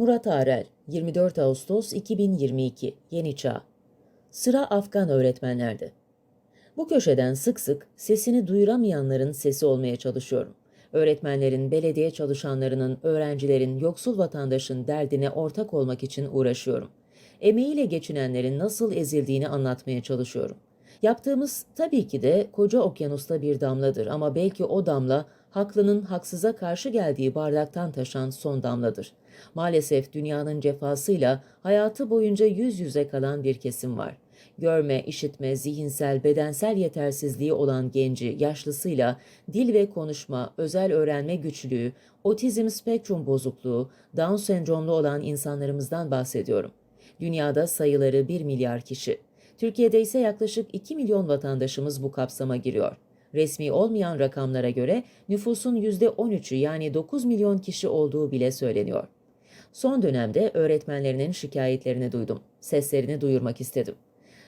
Murat Arel, 24 Ağustos 2022, Yeni Çağ. Sıra Afgan öğretmenlerde. Bu köşeden sık sık sesini duyuramayanların sesi olmaya çalışıyorum. Öğretmenlerin, belediye çalışanlarının, öğrencilerin, yoksul vatandaşın derdine ortak olmak için uğraşıyorum. Emeğiyle geçinenlerin nasıl ezildiğini anlatmaya çalışıyorum. Yaptığımız tabii ki de koca okyanusta bir damladır ama belki o damla haklının haksıza karşı geldiği bardaktan taşan son damladır. Maalesef dünyanın cefasıyla hayatı boyunca yüz yüze kalan bir kesim var. Görme, işitme, zihinsel, bedensel yetersizliği olan genci, yaşlısıyla dil ve konuşma, özel öğrenme güçlüğü, otizm spektrum bozukluğu, Down sendromlu olan insanlarımızdan bahsediyorum. Dünyada sayıları 1 milyar kişi. Türkiye'de ise yaklaşık 2 milyon vatandaşımız bu kapsama giriyor. Resmi olmayan rakamlara göre nüfusun %13'ü yani 9 milyon kişi olduğu bile söyleniyor. Son dönemde öğretmenlerinin şikayetlerini duydum. Seslerini duyurmak istedim.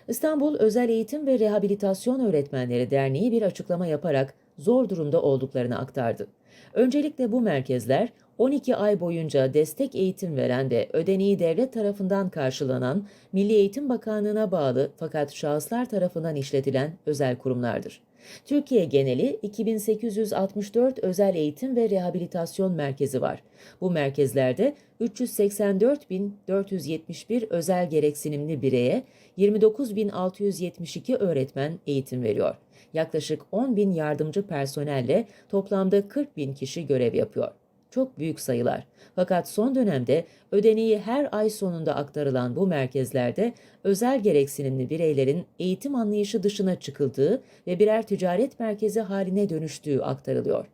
İstanbul Özel Eğitim ve Rehabilitasyon Öğretmenleri Derneği bir açıklama yaparak zor durumda olduklarını aktardı. Öncelikle bu merkezler 12 ay boyunca destek eğitim veren ve ödeneği devlet tarafından karşılanan Milli Eğitim Bakanlığı'na bağlı fakat şahıslar tarafından işletilen özel kurumlardır. Türkiye geneli 2864 özel eğitim ve rehabilitasyon merkezi var. Bu merkezlerde 384.471 özel gereksinimli bireye 29.672 öğretmen eğitim veriyor. Yaklaşık 10.000 yardımcı personelle toplamda 40.000 kişi görev yapıyor. Çok büyük sayılar. Fakat son dönemde ödeneği her ay sonunda aktarılan bu merkezlerde özel gereksinimli bireylerin eğitim anlayışı dışına çıkıldığı ve birer ticaret merkezi haline dönüştüğü aktarılıyor.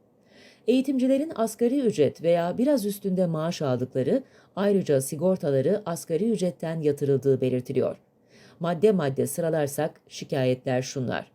Eğitimcilerin asgari ücret veya biraz üstünde maaş aldıkları, ayrıca sigortaları asgari ücretten yatırıldığı belirtiliyor. Madde madde sıralarsak şikayetler şunlar.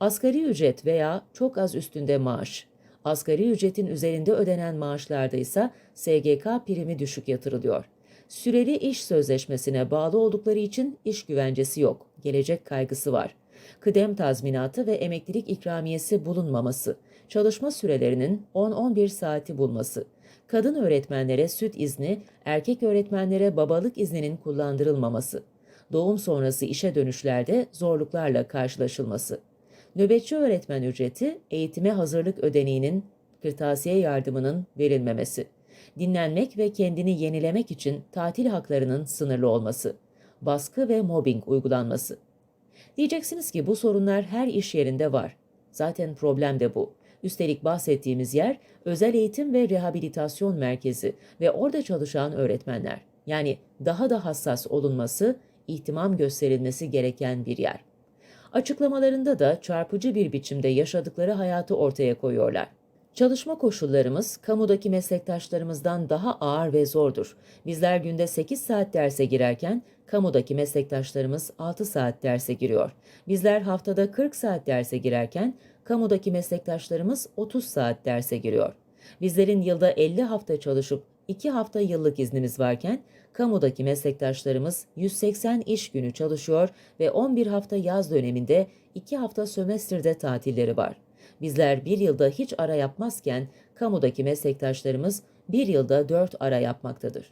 Asgari ücret veya çok az üstünde maaş, Asgari ücretin üzerinde ödenen maaşlarda ise SGK primi düşük yatırılıyor. Süreli iş sözleşmesine bağlı oldukları için iş güvencesi yok, gelecek kaygısı var. Kıdem tazminatı ve emeklilik ikramiyesi bulunmaması, çalışma sürelerinin 10-11 saati bulması, kadın öğretmenlere süt izni, erkek öğretmenlere babalık izninin kullandırılmaması, doğum sonrası işe dönüşlerde zorluklarla karşılaşılması. Nöbetçi öğretmen ücreti, eğitime hazırlık ödeneğinin, kırtasiye yardımının verilmemesi. Dinlenmek ve kendini yenilemek için tatil haklarının sınırlı olması. Baskı ve mobbing uygulanması. Diyeceksiniz ki bu sorunlar her iş yerinde var. Zaten problem de bu. Üstelik bahsettiğimiz yer özel eğitim ve rehabilitasyon merkezi ve orada çalışan öğretmenler. Yani daha da hassas olunması, ihtimam gösterilmesi gereken bir yer. Açıklamalarında da çarpıcı bir biçimde yaşadıkları hayatı ortaya koyuyorlar. Çalışma koşullarımız kamudaki meslektaşlarımızdan daha ağır ve zordur. Bizler günde 8 saat derse girerken kamudaki meslektaşlarımız 6 saat derse giriyor. Bizler haftada 40 saat derse girerken kamudaki meslektaşlarımız 30 saat derse giriyor. Bizlerin yılda 50 hafta çalışıp 2 hafta yıllık iznimiz varken kamudaki meslektaşlarımız 180 iş günü çalışıyor ve 11 hafta yaz döneminde 2 hafta sömestrde tatilleri var. Bizler bir yılda hiç ara yapmazken kamudaki meslektaşlarımız bir yılda 4 ara yapmaktadır.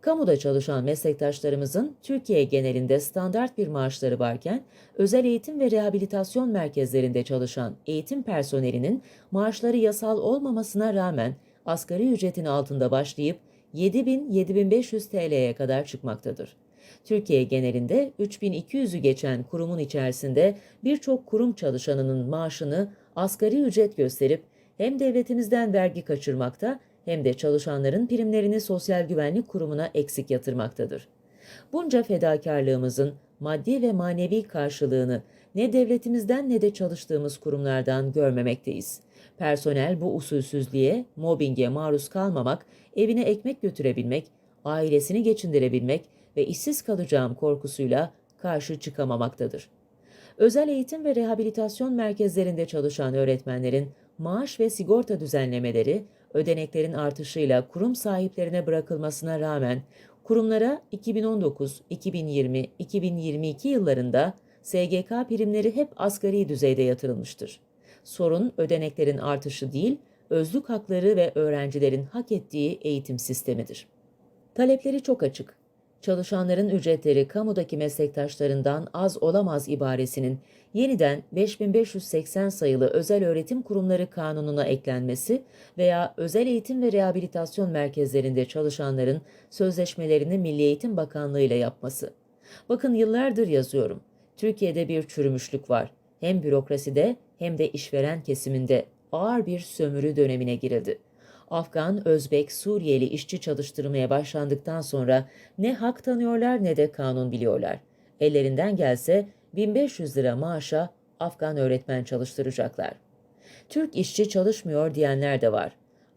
Kamuda çalışan meslektaşlarımızın Türkiye genelinde standart bir maaşları varken, özel eğitim ve rehabilitasyon merkezlerinde çalışan eğitim personelinin maaşları yasal olmamasına rağmen asgari ücretin altında başlayıp 7000-7500 TL'ye kadar çıkmaktadır. Türkiye genelinde 3200'ü geçen kurumun içerisinde birçok kurum çalışanının maaşını asgari ücret gösterip hem devletimizden vergi kaçırmakta hem de çalışanların primlerini Sosyal Güvenlik Kurumu'na eksik yatırmaktadır. Bunca fedakarlığımızın maddi ve manevi karşılığını ne devletimizden ne de çalıştığımız kurumlardan görmemekteyiz. Personel bu usulsüzlüğe, mobbinge maruz kalmamak, evine ekmek götürebilmek, ailesini geçindirebilmek ve işsiz kalacağım korkusuyla karşı çıkamamaktadır. Özel eğitim ve rehabilitasyon merkezlerinde çalışan öğretmenlerin maaş ve sigorta düzenlemeleri, ödeneklerin artışıyla kurum sahiplerine bırakılmasına rağmen kurumlara 2019, 2020, 2022 yıllarında SGK primleri hep asgari düzeyde yatırılmıştır. Sorun ödeneklerin artışı değil, özlük hakları ve öğrencilerin hak ettiği eğitim sistemidir. Talepleri çok açık. Çalışanların ücretleri kamudaki meslektaşlarından az olamaz ibaresinin yeniden 5580 sayılı Özel Öğretim Kurumları Kanunu'na eklenmesi veya özel eğitim ve rehabilitasyon merkezlerinde çalışanların sözleşmelerini Milli Eğitim Bakanlığı ile yapması. Bakın yıllardır yazıyorum. Türkiye'de bir çürümüşlük var. Hem bürokraside hem de işveren kesiminde ağır bir sömürü dönemine girildi. Afgan, Özbek, Suriyeli işçi çalıştırmaya başlandıktan sonra ne hak tanıyorlar ne de kanun biliyorlar. Ellerinden gelse 1500 lira maaşa Afgan öğretmen çalıştıracaklar. Türk işçi çalışmıyor diyenler de var.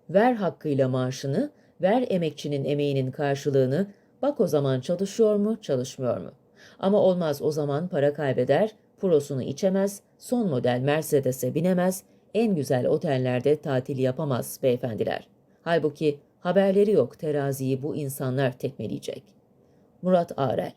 Ver hakkıyla maaşını, ver emekçinin emeğinin karşılığını, bak o zaman çalışıyor mu, çalışmıyor mu? Ama olmaz o zaman para kaybeder, prosunu içemez, son model Mercedes'e binemez, en güzel otellerde tatil yapamaz beyefendiler. Halbuki haberleri yok teraziyi bu insanlar tekmeleyecek. Murat Arel